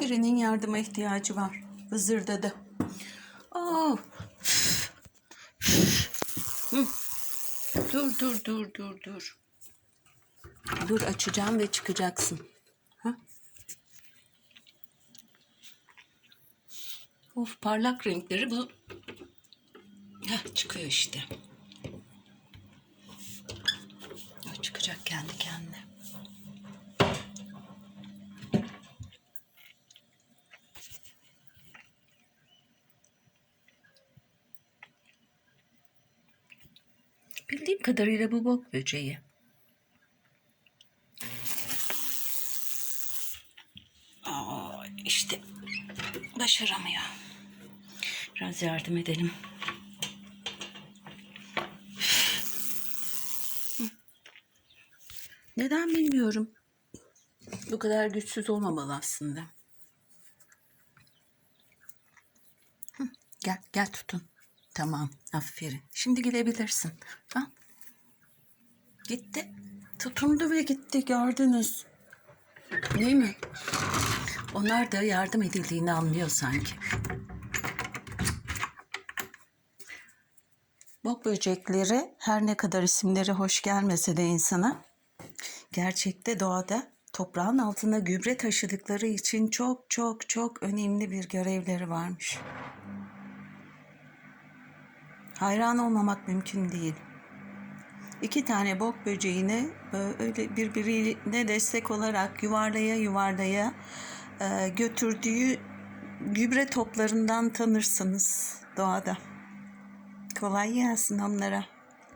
Birinin yardıma ihtiyacı var. Vızırdadı. Oh. Dur dur dur dur dur. Dur açacağım ve çıkacaksın. Ha? Of parlak renkleri bu. Heh, çıkıyor işte. O çıkacak kendi kendine. Bildiğim kadarıyla bu bok böceği. Aa, işte başaramıyor. Biraz yardım edelim. Neden bilmiyorum. Bu kadar güçsüz olmamalı aslında. Gel, gel tutun. Tamam, aferin. Şimdi gidebilirsin. Ha? Gitti. Tutundu ve gitti, gördünüz. Değil mi? Onlar da yardım edildiğini anlıyor sanki. Bok böcekleri her ne kadar isimleri hoş gelmese de insana gerçekte doğada toprağın altına gübre taşıdıkları için çok çok çok önemli bir görevleri varmış. Hayran olmamak mümkün değil. İki tane bok böceğini e, öyle birbirine destek olarak yuvarlaya yuvarlaya e, götürdüğü gübre toplarından tanırsınız doğada. Kolay gelsin onlara.